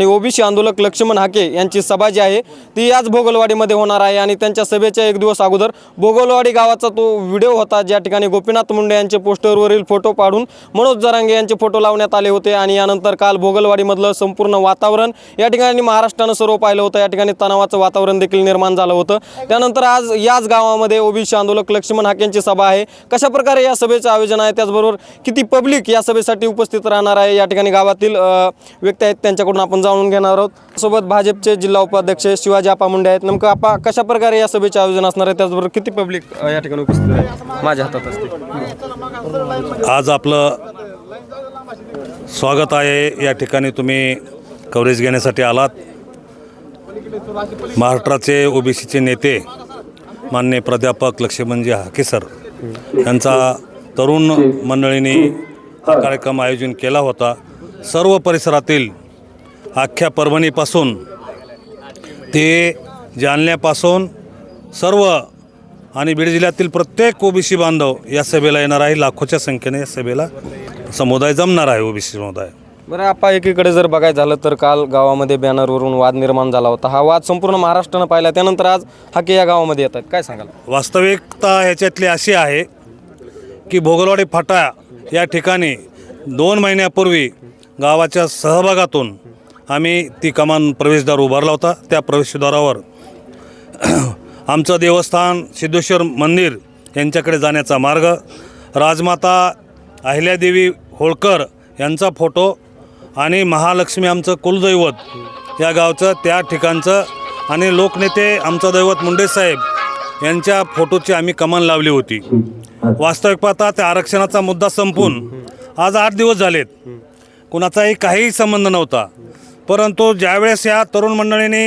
आणि ओबीसी आंदोलक लक्ष्मण हाके यांची सभा जी आहे ती याच भोगलवाडीमध्ये होणार आहे आणि त्यांच्या सभेच्या एक दिवस अगोदर भोगलवाडी गावाचा तो व्हिडिओ होता ज्या ठिकाणी गोपीनाथ मुंडे यांचे पोस्टरवरील फोटो पाडून मनोज जरांगे यांचे फोटो लावण्यात आले होते आणि यानंतर काल भोगलवाडीमधलं संपूर्ण वातावरण या ठिकाणी महाराष्ट्रानं सर्व पाहिलं होतं या ठिकाणी तणावाचं वातावरण देखील निर्माण झालं होतं. त्यानंतर आज याच गावामध्ये ओबीसी आंदोलक लक्ष्मण हाकेंची सभा आहे. कशा प्रकारे या सभेचं आयोजन आहे त्याचबरोबर किती पब्लिक या सभेसाठी उपस्थित राहणार आहे या ठिकाणी गावातील व्यक्ती आहेत त्यांच्याकडून आपण जाणून घेणार आहोत. सोबत भाजपचे जिल्हा उपाध्यक्ष शिवाजी आपा मुंडे आहेत. नेमकं आपा कशा प्रकारे या सभेचे आयोजन असणार आहे? त्याचबरोबर किती पब्लिक या ठिकाणी उपस्थित आहे? माझ्या हातात असते. आज आपलं स्वागत आहे. या ठिकाणी तुम्ही कव्हरेज घेण्यासाठी आलात. महाराष्ट्राचे ओबीसीचे नेते मान्य प्राध्यापक लक्ष्मणजी हाके सर यांचा तरुण मंडळींनी हा कार्यक्रम आयोजन केला होता. सर्व परिसरातील अख्ख्या परभणीपासून ते जालन्यापासून सर्व आणि बीड जिल्ह्यातील प्रत्येक ओबीसी बांधव या सभेला येणार आहे. लाखोच्या संख्येने या सभेला समुदाय जमणार आहे ओबीसी समुदाय. बरं आपा एकीकडे जर बघायचं झालं तर काल गावामध्ये बॅनरवरून वाद निर्माण झाला होता. हा वाद संपूर्ण महाराष्ट्रानं पाहिला. त्यानंतर आज हाके या गावामध्ये येतात. काय सांगाल? वास्तविकता ह्याच्यातली अशी आहे की भोगलवाडी फाटा या ठिकाणी दोन महिन्यापूर्वी गावाच्या सहभागातून आम्ही ती कमान प्रवेशद्वार उभारला होता. त्या प्रवेशद्वारावर आमचं देवस्थान सिद्धेश्वर मंदिर यांच्याकडे जाण्याचा मार्ग राजमाता अहिल्यादेवी होळकर यांचा फोटो आणि महालक्ष्मी आमचं कुलदैवत या गावचं त्या ठिकाणचं आणि लोकनेते आमचं दैवत मुंडेसाहेब यांच्या फोटोची आम्ही कमान लावली होती. वास्तविक पाहता त्या आरक्षणाचा मुद्दा संपून आज आठ दिवस झालेत. कुणाचाही काहीही संबंध नव्हता. परंतु ज्यावेळेस या तरुण मंडळींनी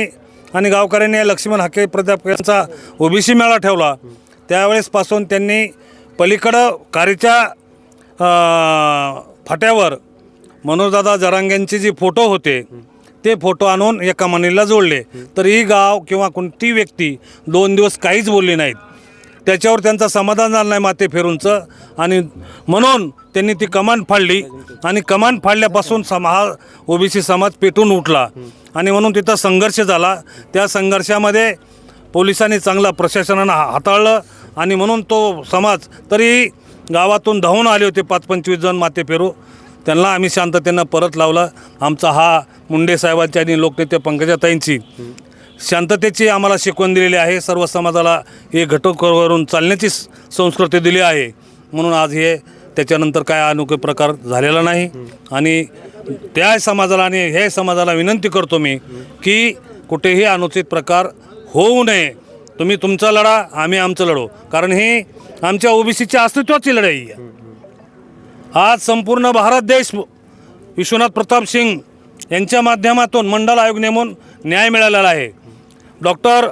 आणि गावकऱ्यांनी या लक्ष्मण हाके प्राध्यापक यांचा ओबीसी मेळा ठेवला त्यावेळेसपासून त्यांनी पलीकडं कारीच्या फाट्यावर मनोजदादा जरांग्यांचे जे फोटो होते ते फोटो आणून एका मनीला जोडले. तर ही गाव किंवा कोणती व्यक्ती दोन दिवस काहीच बोलली नाहीत. त्याच्यावर त्यांचा समाधान झालं नाही माते फेरूंचं. आणि म्हणून त्यांनी ती कमान फाडली. आणि कमान फाडल्यापासून सम हा ओबीसी समाज पेटून उठला. आणि म्हणून तिथं संघर्ष झाला. त्या संघर्षामध्ये पोलिसांनी चांगला प्रशासनानं हा- हाताळलं. आणि म्हणून तो समाज तरी गावातून धावून आले होते पाच पंचवीस जण माते फेरू. त्यांना आम्ही शांततेनं परत लावला. आमचा हा मुंडे साहेबांची आणि लोकनेते पंकजाताईंची. शांततेची आम्हाला शिकवण दिलेली आहे. सर्व समाजाला हे घटकवरून चालण्याची संस्कृती दिली आहे. म्हणून आज हे त्याच्यानंतर काय अनोखे प्रकार झालेला नाही. आणि त्या समाजाला आणि हे समाजाला विनंती करतो मी की कुठेही अनुचित प्रकार होऊ नये. तुम्ही तुमचा लढा आम्ही आमचं लढू. कारण ही आमच्या ओबीसीच्या अस्तित्वाची लढाई आहे. आज संपूर्ण भारत देश विश्वनाथ प्रताप सिंग यांच्या माध्यमातून मंडल आयोग नेमून न्याय मिळालेला आहे. डॉक्टर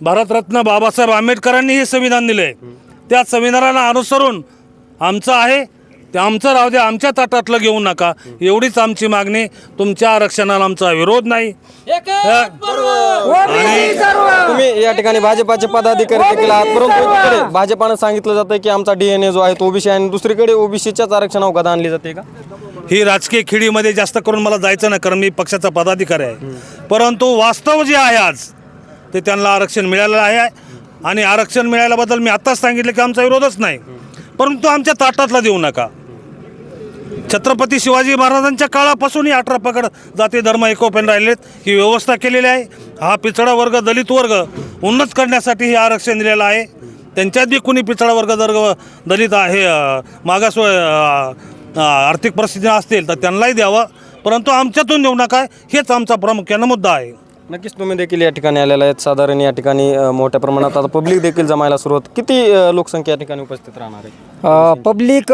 भारतरत्न बाबासाहेब आंबेडकरांनी हे संविधान दिले त्या संविधानाला अनुसरून आमचं आहे ते आमचं राहू द्या आमच्या ताटातलं घेऊ नका. एवढीच आमची मागणी तुमच्या आरक्षणाला आमचा विरोध नाही. आणि तुम्ही या ठिकाणी भाजपाचे पदाधिकारी देखील आहात परंतु एकीकडे भाजपानं सांगितलं जातं की आमचा डीएनए जो आहे तो ओबीसी आहे आणि दुसरीकडे ओबीसीच्याच आरक्षणावर गदा आणली जाते का? ही राजकीय खिडीमध्ये जास्त करून मला जायचं नाही कारण मी पक्षाचा पदाधिकारी आहे. परंतु वास्तव जे आहे आज ते त्यांना आरक्षण मिळालेलं आहे. आणि आरक्षण मिळाल्याबद्दल मी आत्ताच सांगितलं की आमचा विरोधच नाही. परंतु आमच्या ताटातला देऊ नका. छत्रपती शिवाजी महाराजांच्या काळापासून ही अठरा पकड जाती धर्म एकोपेन राहिलेत. ही व्यवस्था केलेली आहे. हा पिछडा वर्ग दलित वर्ग उन्नत करण्यासाठी हे आरक्षण दिलेलं आहे. त्यांच्यात बी कुणी पिछडा वर्ग जर दलित आहे मागास आर्थिक परिस्थिती असतील तर त्यांनाही द्यावं. परंतु आमच्यातून देऊ नका. हेच आमचा प्रामुख्यानं मुद्दा आहे. नक्कीच तुम्ही देखील या ठिकाणी आलेला आहेत. साधारण या ठिकाणी अ, मोठ्या प्रमाणात आता पब्लिक देखील जमायला सुरुवात. किती अ, लोकसंख्या या ठिकाणी उपस्थित राहणार आहे? पब्लिक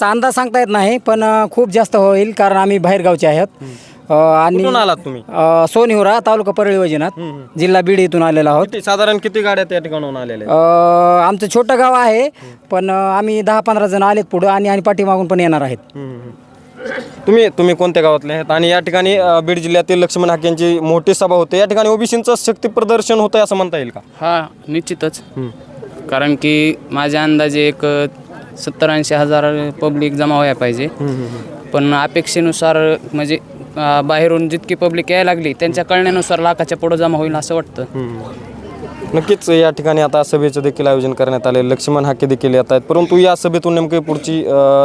चा अंदाज सांगता येत नाही पण अ, खूप जास्त होईल कारण आम्ही बाहेरगावचे आहोत. अ, आणि कुठून आलात तुम्ही? अ, तालुका परळी वैजनाथ जिल्हा बीड इथून आलेलो आहोत. किती साधारण किती गाड्या त्या ठिकाणाहून आलेल्या अ, आमचं छोटं गाव आहे पण अ, आम्ही दहा पंधरा जण आलेत पुढं आणि आणि पाठीमागून पण येणार आहेत. आहेत तुम्ही तुम्ही कोणत्या गावातले आहेत? आणि या ठिकाणी अ, बीड जिल्ह्यातील लक्ष्मण हाके यांची मोठी सभा होते. या ठिकाणी ओबीसींचं शक्ती प्रदर्शन होतं असं म्हणता येईल का? हा निश्चितच. कारण की माझ्या अंदाजे एक सत्तर ऐंशी हजार पब्लिक जमा व्हायला पाहिजे. पण अपेक्षेनुसार म्हणजे अ, बाहेरून जितकी पब्लिक यायला लागली त्यांच्या कळण्यानुसार लाखाच्या पुढं जमा होईल असं वाटतं. नक्कीच या ठिकाणी आता सभेचं देखील आयोजन करण्यात आले लक्ष्मण हाके देखील येत आहेत. परंतु या सभेतून नेमकी पुढची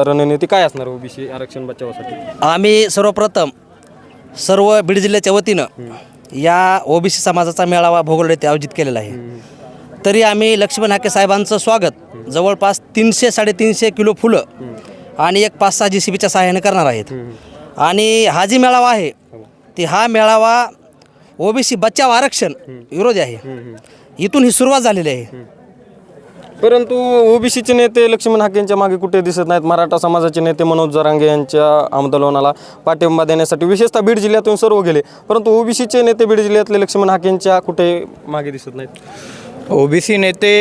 रणनीती काय असणार ओबीसी आरक्षण बचावासाठी? आम्ही सर्वप्रथम सर्व बीड जिल्ह्याच्या वतीनं या ओबीसी समाजाचा मेळावा भोगोल येथे आयोजित केलेला आहे. तरी आम्ही लक्ष्मण हाके साहेबांचं स्वागत जवळपास तीनशे साडेतीनशे किलो फुलं आणि एक पाच सहा जी सी बीच्या सहाय्याने करणार आहेत. आणि हा जी मेळावा आहे ती हा मेळावा ओबीसी बचाव आरक्षण विरोधी आहे. इथून ही सुरुवात झालेली आहे. परंतु ओबीसीचे नेते लक्ष्मण हाकेंच्या मागे कुठे दिसत नाहीत? मराठा समाजाचे नेते मनोज जरांगे यांच्या आंदोलनाला पाठिंबा देण्यासाठी विशेषतः बीड जिल्ह्यातून सर्व गेले. परंतु ओबीसीचे नेते बीड जिल्ह्यातले लक्ष्मण हाकेंच्या कुठे मागे दिसत नाहीत? ओबीसी नेते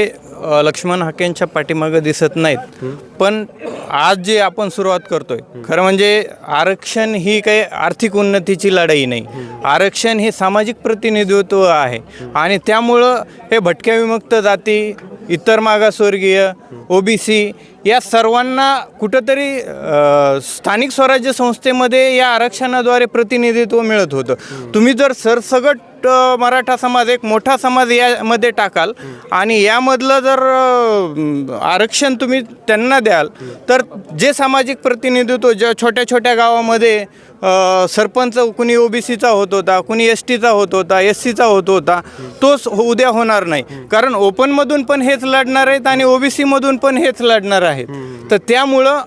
अ, लक्ष्मण हाकेंच्या पाठीमागं दिसत नाहीत. पण आज जे आपण सुरुवात करतोय खरं म्हणजे आरक्षण ही काही आर्थिक उन्नतीची लढाई नाही. आरक्षण हे सामाजिक प्रतिनिधित्व आहे. आणि त्यामुळं हे भटक्या विमुक्त जाती इतर मागासवर्गीय ओबीसी या सर्वांना कुठंतरी अ, स्थानिक स्वराज्य संस्थेमध्ये या आरक्षणाद्वारे प्रतिनिधित्व मिळत होतं. तुम्ही जर सरसगट अ, मराठा समाज एक मोठा समाज यामध्ये टाकाल. आणि यामधलं जर आरक्षण तुम्ही त्यांना द्याल तर जे सामाजिक प्रतिनिधित्व ज्या छोट्या छोट्या गावामध्ये सरपंच कुणी ओबीसीचा होत होता कुणी एस टीचा होत होता एस सीचा होत होता तोच उद्या होणार नाही. कारण ओपनमधून पण हेच लढणार आहेत आणि ओबीसीमधून पण हेच लढणार आहेत. तर त्यामुळं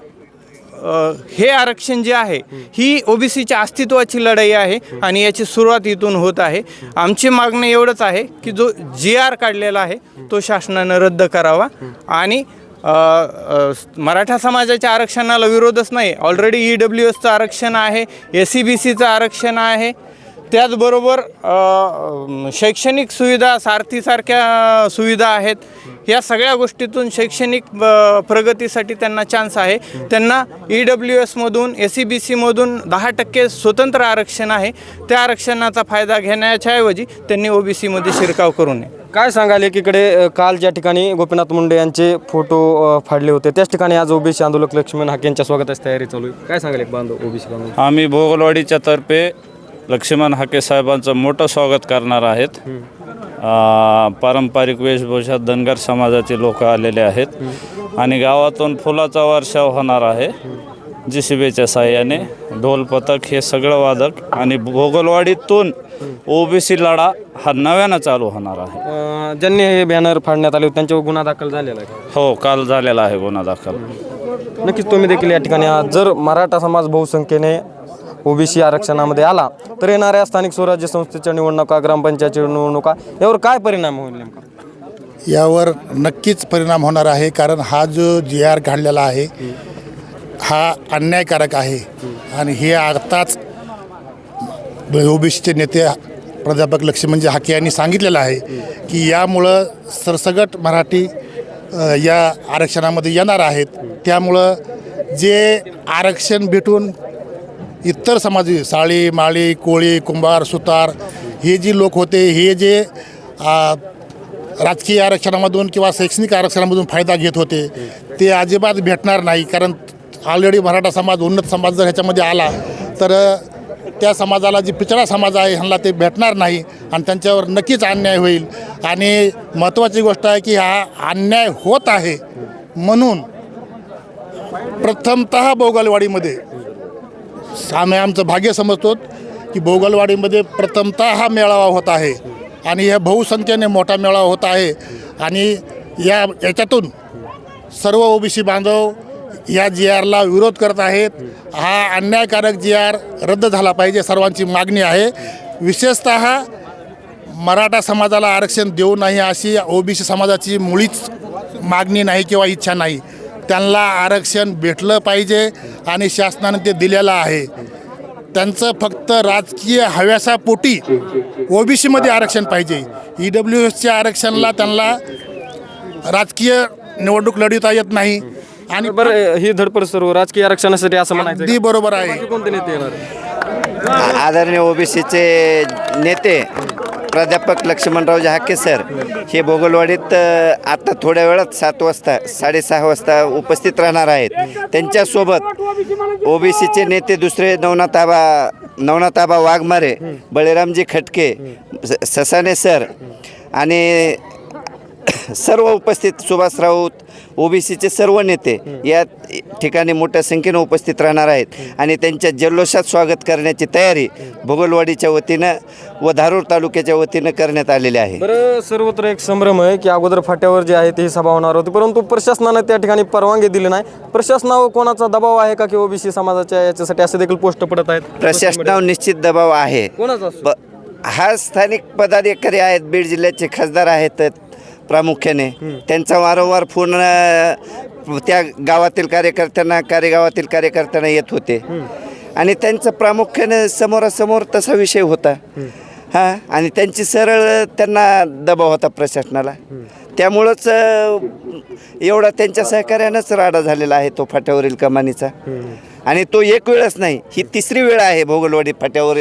हे आरक्षण जे आहे ही ओबीसीच्या अस्तित्वाची लढाई आहे आणि याची सुरुवात इथून होत आहे. आमची मागणं एवढंच आहे की जो जी आर काढलेला आहे तो शासनानं रद्द करावा आणि मराठा समाजाच्या आरक्षणाला विरोधच नाही. ऑलरेडी ई डब्ल्यू एसचं आरक्षण आहे एस सी बी सीचं आरक्षण आहे. त्याचबरोबर शैक्षणिक सुविधा सारथीसारख्या सुविधा आहेत. या सगळ्या गोष्टीतून शैक्षणिक प्रगतीसाठी त्यांना चान्स आहे. त्यांना ई डब्ल्यू एसमधून एस सी बी सीमधून दहा टक्के स्वतंत्र आरक्षण आहे. त्या आरक्षणाचा फायदा घेण्याच्या ऐवजी त्यांनी ओ बी सीमध्ये शिरकाव करू नये. काय सांगाल एकीकडे काल ज्या ठिकाणी गोपीनाथ मुंडे यांचे फोटो फाडले होते त्याच ठिकाणी आज ओबीसी आंदोलक लक्ष्मण हाकेंच्या स्वागताची तयारी चालू आहे. काय सांगाल एक बांधव ओबीसी बांधव? आम्ही भोगलवाडीच्या तर्फे लक्ष्मण हाके साहेबांचं मोठं स्वागत करणार आहेत. आ, पारंपरिक वेशभूषात धनगर समाजाचे लोक आलेले आहेत. आणि गावातून फुलाचा वर्षाव होणार आहे. जी सी बीच्या साह्याने ढोल पथक हे सगळं वादक आणि भोगलवाडीतून ओबीसी लढा हा नव्यानं चालू होणार आहे. अ, ज्यांनी हे बॅनर फाडण्यात आले होते त्यांच्यावर गुन्हा दाखल झालेला आहे. हो काल झालेला आहे गुन्हा दाखल. नक्कीच तुम्ही देखील या ठिकाणी आहात जर मराठा समाज बहुसंख्येने ओबीसी आरक्षणामध्ये आला तर येणाऱ्या स्थानिक स्वराज्य संस्थेच्या निवडणुका ग्रामपंचायतच्या निवडणुका यावर काय परिणाम होईल नेमका? यावर नक्कीच परिणाम होणार आहे कारण हा जो जी आर काढलेला आहे हा अन्यायकारक आहे. आणि हे आताच ओबीसीचे नेते प्राध्यापक लक्ष्मणजी हाके यांनी सांगितलेलं आहे की यामुळं सरसगट मराठी या आरक्षणामध्ये येणार आहेत. त्यामुळं जे आरक्षण भेटून इतर समाजी साळी माळी कोळी कुंभार सुतार हे जी लोक होते हे जे आ, राजकीय आरक्षणामधून किंवा शैक्षणिक आरक्षणामधून फायदा घेत होते ते अजिबात भेटणार नाही. कारण ऑलरेडी मराठा समाज उन्नत समाज जर ह्याच्यामध्ये आला तर त्या समाजाला जी पिछडा समाज आहे ह्यांना ते भेटणार नाही आणि त्यांच्यावर नक्कीच अन्याय होईल. आणि महत्त्वाची गोष्ट आहे की हा अन्याय होत आहे म्हणून प्रथमतः बोगलवाडीमध्ये आम्ही आमचं भाग्य समजतो की बोगलवाडीमध्ये प्रथमतः हा मेळावा होत आहे. आणि ह्या बहुसंख्येने मोठा मेळावा होत आहे. आणि या याच्यातून सर्व ओबीसी बांधव या जी आरला विरोध करत आहेत. हा अन्यायकारक जी आर रद्द झाला पाहिजे सर्वांची मागणी आहे. विशेषतः मराठा समाजाला आरक्षण देऊ नाही अशी ओबीसी समाजाची मुळीच मागणी नाही किंवा इच्छा नाही. त्यांना आरक्षण भेटलं पाहिजे आणि शासनाने ते दिलेलं आहे. त्यांचं फक्त राजकीय हव्यासापोटी ओबीसीमध्ये आरक्षण पाहिजे. ई डब्ल्यू एसच्या आरक्षणाला त्यांना राजकीय निवडणूक लढवता येत नाही. आणि बरं ही धडपड सर्व राजकीय आरक्षणासाठी असं म्हणायचं अगदी बरोबर आहे. कोणते नेते येणार? आदरणीय ओबीसीचे नेते प्राध्यापक लक्ष्मणराव जहाके सर हे भोगलवाडीत आता थोड्या वेळात सात वाजता साडेसहा वाजता उपस्थित राहणार आहेत. त्यांच्यासोबत ओबीसीचे नेते दुसरे नवनाथ आबा नवनाथाबा वाघमारे बळीरामजी खटके स- ससाने सर आणि सर्व उपस्थित सुभाष राऊत ओबीसीचे सर्व नेते या ठिकाणी मोठ्या संख्येनं उपस्थित राहणार आहेत. आणि त्यांच्या जल्लोषात स्वागत करण्याची तयारी भोगलवाडीच्या वतीनं व धारूर तालुक्याच्या वतीनं करण्यात आलेली आहे. बरं सर्वत्र एक संभ्रम आहे की अगोदर फाट्यावर जे आहे ती सभा होणार होती. परंतु प्रशासनानं त्या ठिकाणी परवानगी दिली नाही. प्रशासनावर कोणाचा दबाव आहे का की ओबीसी समाजाच्या याच्यासाठी असे देखील पोस्ट पडत आहेत? प्रशासनावर निश्चित दबाव आहे. कोणाचा हा स्थानिक पदाधिकारी आहेत बीड जिल्ह्याचे खासदार आहेत प्रामुख्याने. त्यांचा वारंवार फोन त्या गावातील कार्यकर्त्यांना कार्यगावातील कार्यकर्त्यांना येत होते. आणि त्यांचा प्रामुख्याने समोरासमोर तसा विषय होता. हां आणि त्यांची सरळ त्यांना दबाव होता प्रशासनाला. त्यामुळंच एवढा त्यांच्या सहकार्यानंच राडा झालेला आहे तो फाट्यावरील कमानीचा. आणि तो एक वेळच नाही ही तिसरी वेळ आहे भोगलवाडी फाट्यावर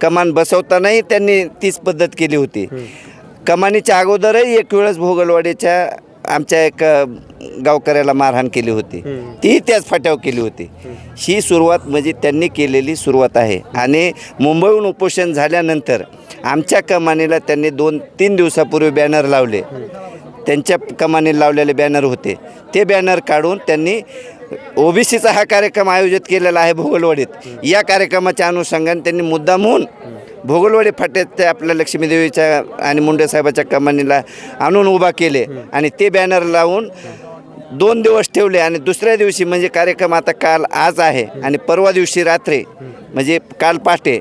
कमान बसवतानाही त्यांनी तीच पद्धत केली होती. कमानीच्या अगोदरही एक वेळच भोगलवाडीच्या आमच्या एक गावकऱ्याला मारहाण केली होती. ती त्याच फाट्यावर केली होती. ही सुरुवात म्हणजे त्यांनी केलेली सुरुवात आहे. आणि मुंबईहून उपोषण झाल्यानंतर आमच्या कमानीला त्यांनी दोन तीन दिवसापूर्वी बॅनर लावले. त्यांच्या कमानी लावलेले बॅनर होते. ते बॅनर काढून त्यांनी ओबीसीचा हा कार्यक्रम आयोजित केलेला आहे भोगलवाडीत. या कार्यक्रमाच्या अनुषंगाने त्यांनी मुद्दामहून भोगलवाडी फाट्यात ते आपल्या लक्ष्मीदेवीच्या आणि मुंडे साहेबाच्या कमानीला आणून उभा केले आणि ते बॅनर लावून दोन दिवस ठेवले आणि दुसऱ्या दिवशी म्हणजे कार्यक्रम आता काल आज आहे आणि परवा दिवशी रात्री म्हणजे काल पहाटे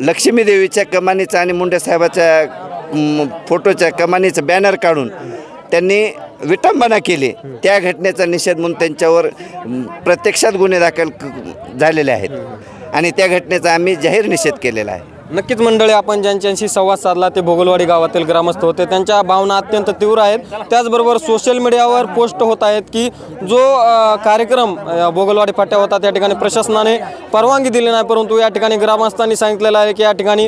लक्ष्मीदेवीच्या कमानीचा आणि मुंडे साहेबाच्या फोटोच्या कमानीचं बॅनर काढून त्यांनी विटंबना केली. त्या घटनेचा निषेध म्हणून त्यांच्यावर प्रत्यक्षात गुन्हे दाखल झालेले आहेत. आणि त्या घटनेचा आम्ही जाहीर निषेध केलेला आहे. नक्कीच मंडळी आपण ज्यांच्याशी संवाद साधला ते भोगलवाडी गावातील ग्रामस्थ होते. त्यांच्या भावना अत्यंत तीव्र आहेत. त्याचबरोबर सोशल मीडियावर पोस्ट होत आहेत की जो कार्यक्रम भोगलवाडी फाट्या होता त्या ठिकाणी प्रशासनाने परवानगी दिली नाही. परंतु या ठिकाणी ग्रामस्थांनी सांगितलेलं आहे की या ठिकाणी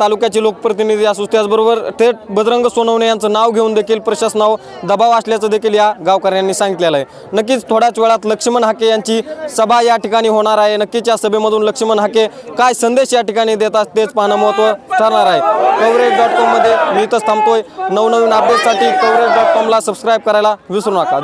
तालुक्याचे लोकप्रतिनिधी असू त्याचबरोबर थेट बजरंग सोनवणे यांचं नाव घेऊन देखील प्रशासनावर दबाव असल्याचं देखील या गावकऱ्यांनी सांगितलेलं आहे. नक्कीच थोड्याच वेळात लक्ष्मण हाके यांची सभा या ठिकाणी होणार आहे. नक्कीच या सभेमधून लक्ष्मण हाके काय संदेश या ठिकाणी देतात तेच पाहणं महत्त्व ठरणार आहे. कवरेज डॉट कॉममध्ये मी इथंच थांबतोय. नवनवीन अपडेटसाठी कवरेज डॉट कॉमला सबस्क्राईब करायला विसरू नका.